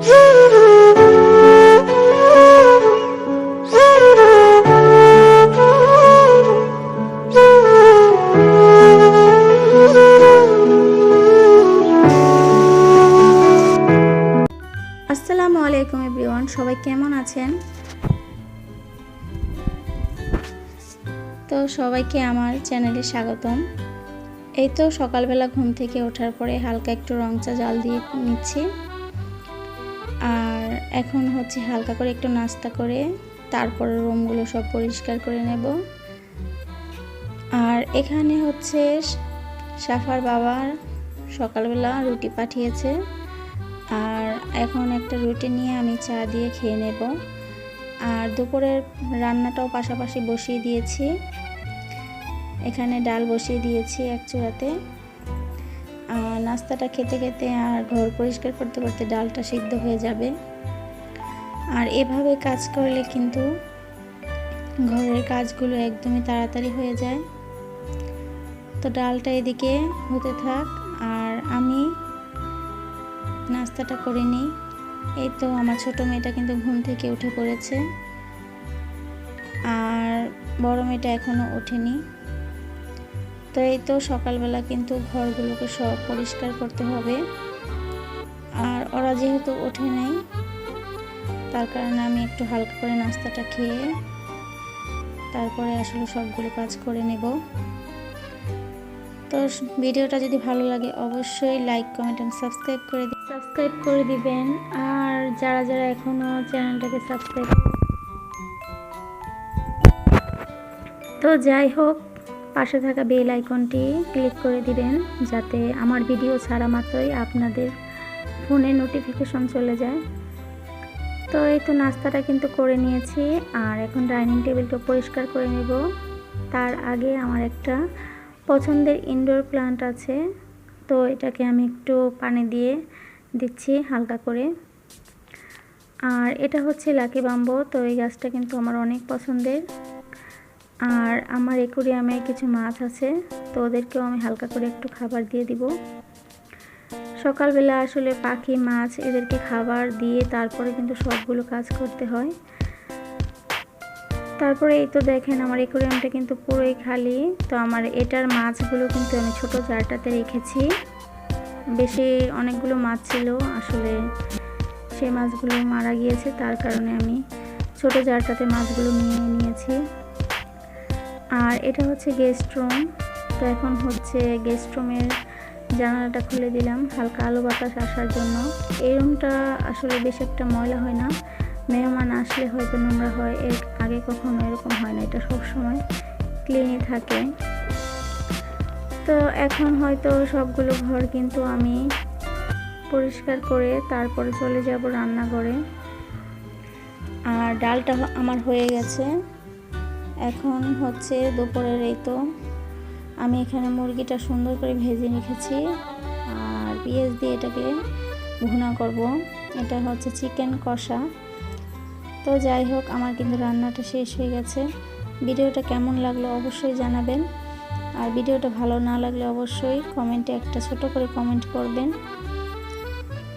আসসালামু আলাইকুম এভরিওয়ান, সবাই কেমন আছেন? তো সবাইকে আমার চ্যানেলে স্বাগতম। এই তো সকালবেলা ঘুম থেকে ওঠার পরে হালকা একটু রং চা, জাল দিয়ে নিচ্ছি। আর এখন হচ্ছে হালকা করে একটু নাস্তা করে, তারপরে রুমগুলো সব পরিষ্কার করে নেব। আর এখানে হচ্ছে সাফার বাবার সকালবেলা রুটি পাঠিয়েছে। আর এখন একটা রুটি নিয়ে আমি চা দিয়ে খেয়ে নেব। আর দুপুরের রান্নাটাও পাশাপাশি বসিয়ে দিয়েছি। এখানে ডাল বসিয়ে দিয়েছি এক চূড়াতে নাস্তাটা খেতে খেতে আর ঘর পরিষ্কার করতে করতে ডালটা সিদ্ধ হয়ে যাবে। আর এভাবে কাজ করলে কিন্তু ঘরের কাজগুলো একদমই তাড়াতাড়ি হয়ে যায়। তো ডালটা এদিকে হতে থাক, আর আমি নাস্তাটা করে নিই। এই তো আমার ছোট মেয়েটা কিন্তু ঘুম থেকে উঠে পড়েছে। আর বড় মেয়েটা এখনও ওঠেনি। তো এই তো সকালবেলা কিন্তু ঘরগুলোকে সব পরিষ্কার করতে হবে। আর ওরা যেহেতু ওঠে নাই, তার কারণে আমি একটু হালকা করে নাস্তাটা খেয়ে তারপরে আসলে সবগুলো কাজ করে নেব। তো ভিডিওটা যদি ভালো লাগে অবশ্যই লাইক, কমেন্ট এন্ড সাবস্ক্রাইব করে সাবস্ক্রাইব করে দিবেন। আর যারা যারা এখনও চ্যানেলটাকে সাবস্ক্রাইব তো যাই হোক পাশে থাকা বেল আইকনটি ক্লিক করে দিবেন, যাতে আমার ভিডিও ছাড়া মাত্রই আপনাদের ফোনে নোটিফিকেশন চলে যায়। তো এই তো নাস্তাটা কিন্তু করে নিয়েছি, আর এখন ডাইনিং টেবিলটা পরিষ্কার করে নেব। তার আগে আমার একটা পছন্দের ইনডোর প্লান্ট আছে, তো এটাকে আমি একটু পানি দিয়ে দিচ্ছি হালকা করে। আর এটা হচ্ছে লাকি বাম্বো তো এই গাছটা কিন্তু আমার অনেক পছন্দের। আর আমার একুরিয়ামে কিছু মাছ আছে, তো ওদেরকেও আমি হালকা করে একটু খাবার দিয়ে দিব। সকালবেলা আসলে পাখি, মাছ এদেরকে খাবার দিয়ে তারপরে কিন্তু সবগুলো কাজ করতে হয়। তারপরে এই তো দেখেন আমার একুরিয়ামটা কিন্তু পুরোই খালি, তো আমার এটার মাছগুলো কিন্তু আমি ছোট জারটাতে রেখেছি। বেশি অনেকগুলো মাছ ছিল, আসলে সে মাছগুলো মারা গিয়েছে, তার কারণে আমি ছোট জারটাতে মাছগুলো নিয়ে নিয়েছি। আর এটা হচ্ছে গেস্ট রুম তো এখন হচ্ছে গেস্ট রুমের জানালাটা খুলে দিলাম, হালকা আলো বাতাস আসার জন্য। এই রুমটা আসলে বেশ একটা ময়লা হয় না। মেহমান আসলে হয়তো নোংরা হয়, এর আগে কখনো এরকম হয় না, এটা সবসময় ক্লিনই থাকে। তো এখন হয়তো সবগুলো ঘর কিন্তু আমি পরিষ্কার করে তারপরে চলে যাব রান্নাঘরে। আর ডালটা আমার হয়ে গেছে। এখন হচ্ছে দুপুরের এই তো। আমি এখানে মুরগিটা সুন্দর করে ভেজে রেখেছি আর পেঁয়াজ দিয়ে এটাকে ভুনা করব। এটা হচ্ছে চিকেন কষা। তো যাই হোক, আমার কিন্তু রান্নাটা শেষ হয়ে গেছে। ভিডিওটা কেমন লাগল অবশ্যই জানাবেন। আর ভিডিওটা ভালো না লাগলে অবশ্যই কমেন্টে একটা ছোট করে কমেন্ট করবেন।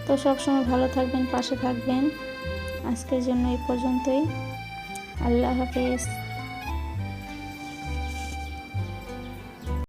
তো সবসময় ভালো থাকবেন, পাশে থাকবেন। আজকের জন্য এই পর্যন্তই। আল্লাহ হাফেজ।